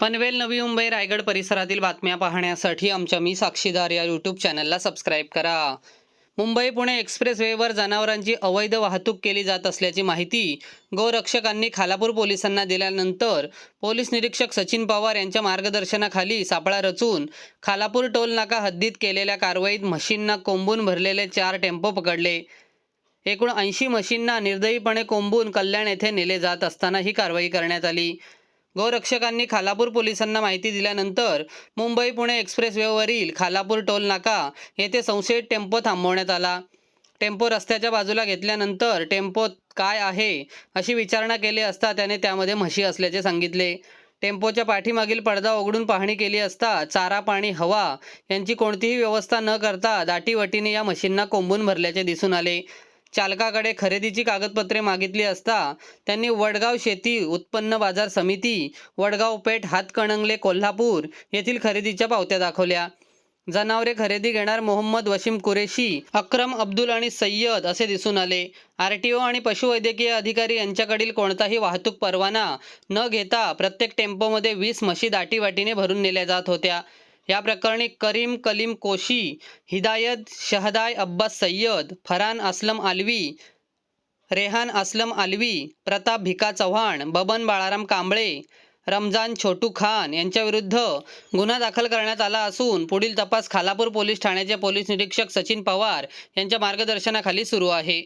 पनवेल नवी मुंबई रायगड परिसरातील बातम्या पाहण्यासाठी आमच्या मी साक्षीदार या यूट्यूब चॅनलला सबस्क्राईब करा. मुंबई पुणे एक्सप्रेस वेवर जनावरांची अवैध वाहतूक केली जात असल्याची माहिती गोरक्षकांनी खालापूर पोलिसांना दिल्यानंतर पोलीस निरीक्षक सचिन पवार यांच्या मार्गदर्शनाखाली सापळा रचून खालापूर टोल नाका हद्दीत केलेल्या कारवाईत म्हशींना कोंबून भरलेले चार टेम्पो पकडले. एकूण ऐंशी म्हशींना निर्दयीपणे कोंबून कल्याण येथे नेले जात असताना ही कारवाई करण्यात आली. गोरक्षकांनी खालापूर पोलिसांना माहिती दिल्यानंतर मुंबई पुणे एक्सप्रेस वेवरील खालापूर टोल नाका येथे संशयित टेम्पो थांबवण्यात आला. टेम्पो रस्त्याच्या बाजूला घेतल्यानंतर टेम्पोत काय आहे अशी विचारणा केली असता त्याने त्यामध्ये म्हशी असल्याचे सांगितले. टेम्पोच्या पाठीमागील पडदा उघडून पाहणी केली असता चारा पाणी हवा यांची कोणतीही व्यवस्था न करता दाटीवटीने या म्हशींना कोंबून भरल्याचे दिसून आले. चालकाकडे खरेदीची कागदपत्रे मागितली असता त्यांनी वडगाव शेती उत्पन्न बाजार समिती वडगाव पेठ हातकणंगले कोल्हापूर येथील खरेदीच्या पावत्या दाखवल्या. जनावरे खरेदी घेणार मोहम्मद वशीम कुरेशी अक्रम अब्दुल आणि सय्यद असे दिसून आले. आर टी ओ आणि पशुवैद्यकीय अधिकारी यांच्याकडील कोणताही वाहतूक परवाना न घेता प्रत्येक टेम्पोमध्ये वीस म्हशी दाटीवाटीने भरून नेल्या जात होत्या. या प्रकरणी करीम कलीम कोशी हिदायत शहदाय अब्बास सय्यद फरान असलम आलवी रेहान असलम आलवी प्रताप भिका चव्हाण बबन बाळाराम कांबळे रमजान छोटू खान यांच्याविरुद्ध गुन्हा दाखल करण्यात आला असून पुढील तपास खालापूर पोलीस ठाण्याचे पोलीस निरीक्षक सचिन पवार यांच्या मार्गदर्शनाखाली सुरू आहे.